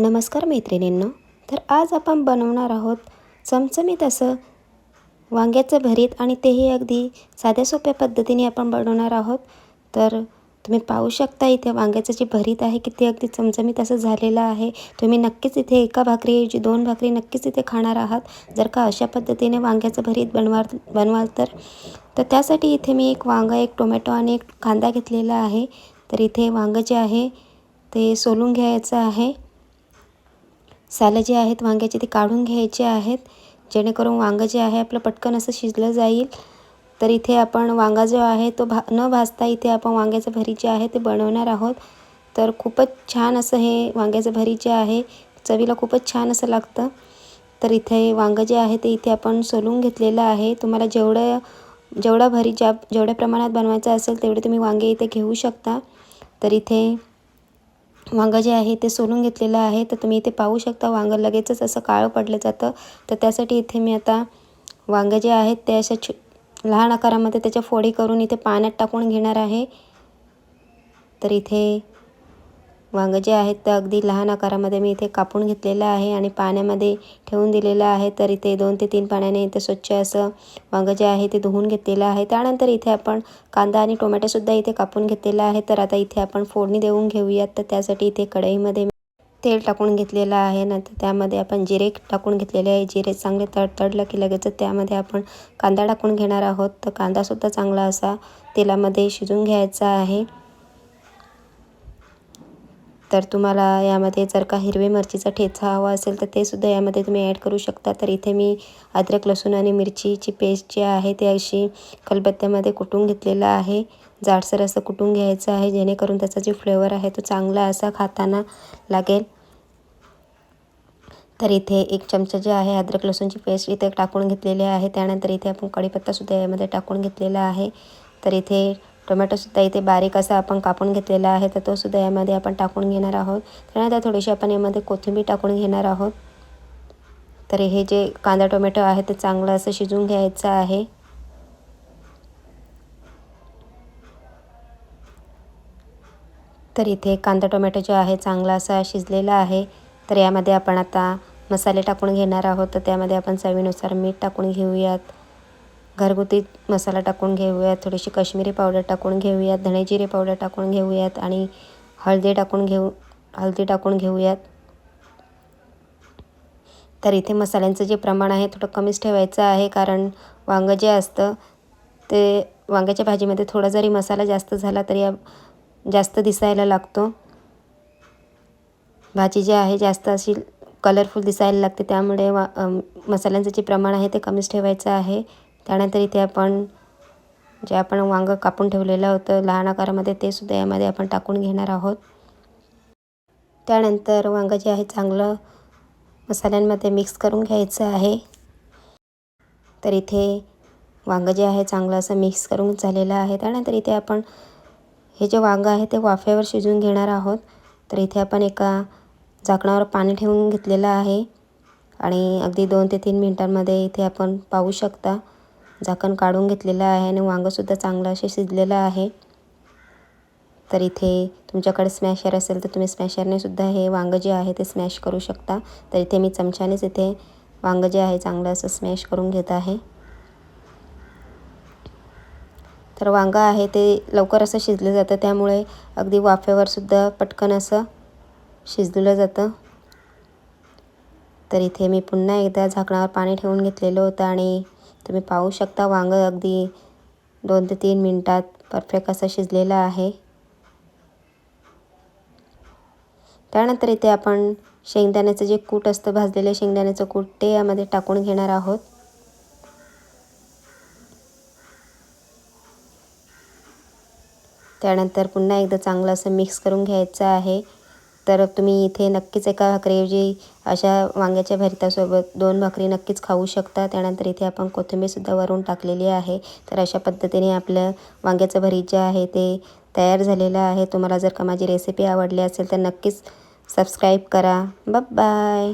नमस्कार मैत्रिणींनो तर आज आपण बनवणार आहोत चमचमीत असं वांग्याचं भरीत आणि तेही अगदी साध्या सोप्या पद्धतीने आपण बनवणार आहोत. तर तुम्ही पाहू शकता इथे वांग्याचं जे भरीत आहे की ते अगदी चमचमीत असं झालेलं आहे. तुम्ही नक्कीच इथे एका भाकरीऐवजी दोन भाकरी नक्कीच इथे खाणार आहात. जर का अशा पद्धतीने वांग्याचं भरीत बनवाल बनवाल तर. तर त्यासाठी इथे मी एक वांगा एक टोमॅटो आणि एक कांदा घेतलेला आहे. तर इथे वांगं जे आहे ते सोलून घ्यायचं आहे. सालं जे आहेत वांग्याचे ते काढून घ्यायचे आहेत. जेणेकरून वांगं जे आहे आपलं पटकन असं शिजलं जाईल. तर इथे आपण वांगा जो आहे तो भा न भाजता इथे आपण वांग्याचं भरीत जे आहे ते बनवणार आहोत. तर खूपच छान असं हे वांग्याचं भरीत जे आहे चवीला खूपच छान असं लागतं. तर इथे वांगं जे आहे ते इथे आपण सोलून घेतलेलं आहे. तुम्हाला जेवढं जेवढा भरीत ज्या जेवढ्या प्रमाणात बनवायचं असेल तेवढे तुम्ही वांगे इथे घेऊ शकता. तर इथे वांगं जे आहे ते सोलून घेतलेलं आहे तर तुम्ही इथे पाहू शकता वांगं लगेचच असं काळं पडलं जातं. तर त्यासाठी इथे मी आता वांगं जे आहेत ते अशा छ लहान आकारामध्ये त्याच्या फोडी करून इथे पाण्यात टाकून घेणार आहे. तर इथे वांगं जे आहेत ते अगदी लहान आकारामध्ये मी इथे कापून घेतलेलं आहे आणि पाण्यामध्ये ठेवून दिलेलं आहे. तर इथे दोन ते तीन पाण्याने इथे स्वच्छ असं वांगं जे आहे ते धुवून घेतलेलं आहे. त्यानंतर इथे आपण कांदा आणि टोमॅटोसुद्धा इथे कापून घेतलेला आहे. तर आता इथे आपण फोडणी देऊन घेऊयात. तर त्यासाठी इथे कढईमध्ये तेल टाकून घेतलेलं आहे. नंतर त्यामध्ये आपण जिरे टाकून घेतलेले आहे. जिरे चांगले तडतडलं की लगेच त्यामध्ये आपण कांदा टाकून घेणार आहोत. तर कांदासुद्धा चांगला असा तेलामध्ये शिजून घ्यायचा आहे. तर तुम्हाला यामध्ये जर का हिरवे मिरचीचा ठेचा हवा असेल तर ते सुद्धा यामध्ये तुम्ही ॲड करू शकता. तर इथे मी अद्रक लसूण आणि मिरचीची पेस्ट जी आहे ते अशी कलबत्त्यामध्ये कुटून घेतलेलं आहे. जाडसर असं कुटून घ्यायचं आहे जेणेकरून त्याचा जो फ्लेवर आहे तो चांगला असा खाताना लागेल. तर इथे एक चमचा जे आहे अद्रक लसूणची पेस्ट इथे टाकून घेतलेली आहे. त्यानंतर इथे आपण कढीपत्तासुद्धा यामध्ये टाकून घेतलेला आहे. तर इथे टोमॅटोसुद्धा इथे बारीक असा आपण कापून घेतलेला आहे तर तोसुद्धा यामध्ये आपण टाकून घेणार आहोत. त्यानंतर थोडीशी आपण यामध्ये कोथिंबीर टाकून घेणार आहोत. तर हे जे कांदा टोमॅटो आहे ते चांगलं असं शिजून घ्यायचं आहे. तर इथे कांदा टोमॅटो जो आहे चांगला असा शिजलेला आहे. तर यामध्ये आपण आता मसाले टाकून घेणार आहोत. तर त्यामध्ये आपण चवीनुसार मीठ टाकून घेऊयात. घरगुती मसाला टाकून घेऊयात थोडीशी काश्मिरी पावडर टाकून घेऊयात धणे जिरे पावडर टाकून घेऊयात आणि हळदी टाकून घेऊ हळदी टाकून घेऊयात. तर इथे मसाल्यांचं जे प्रमाण आहे थोडं कमीच ठेवायचं आहे कारण वांगं जे असतं ते वांग्याच्या भाजीमध्ये थोडा जरी मसाला जास्त झाला तरी जास्त दिसायला लागतो. भाजी जी आहे जास्त अशी कलरफुल दिसायला लागते त्यामुळे वा मसाल्यांचं जे प्रमाण आहे ते कमीच ठेवायचं आहे. त्यानंतर इथे आपण जे आपण वांगं कापून ठेवलेलं होतं लहान आकारामध्ये ते सुद्धा यामध्ये आपण टाकून घेणार आहोत. त्यानंतर वांगं जे आहे चांगलं मसाल्यांमध्ये मिक्स करून घ्यायचं आहे. तर इथे वांगं जे आहे चांगलं असं मिक्स करून झालेलं आहे. त्यानंतर इथे आपण हे जे वांगं आहे ते वाफेवर शिजवून घेणार आहोत. तर इथे आपण एका झाकणावर पाणी ठेवून घेतलेलं आहे. आणि अगदी दोन ते तीन मिनटांमध्ये इथे आपण पाहू शकता. झाकण काढून घेतलेलं आहे आणि वांगंसुद्धा चांगलं असे शिजलेलं आहे. तर इथे तुमच्याकडे स्मॅशर असेल तर तुम्ही स्मॅशरने सुद्धा हे वांगं जे आहे ते स्मॅश करू शकता. तर इथे मी चमच्यानेच इथे वांगं जे आहे चांगलं असं स्मॅश करून घेत आहे. तर वांगं आहे ते लवकर असं शिजलं जातं. त्यामुळे अगदी वाफेवरसुद्धा पटकन असं शिजलं जातं. तर इथे मी पुन्हा एकदा झाकणावर पाणी ठेवून घेतलेलं होतं आणि तुम्ही पाहू शकता वांगं अगदी दोन ते तीन मिनटात परफेक्ट असं शिजलेलं आहे. त्यानंतर इथे आपण शेंगदाण्याचं जे कूट असतं भाजलेलं शेंगदाण्याचं कूट ते यामध्ये टाकून घेणार आहोत. त्यानंतर पुन्हा एकदा चांगलं असं मिक्स करून घ्यायचं आहे. तर तुम्ही इथे नक्कीच एका भाकरीऐवजी अशा वांग्याच्या भरितासोबत दोन भाकरी नक्कीच खाऊ शकता. त्यानंतर इथे आपण कोथिंबीरसुद्धा वरून टाकलेली आहे. तर अशा पद्धतीने आपलं वांग्याचं भरीत जे आहे ते तयार झालेलं आहे. तुम्हाला जर का माझी रेसिपी आवडली असेल तर नक्कीच सबस्क्राईब करा. बाय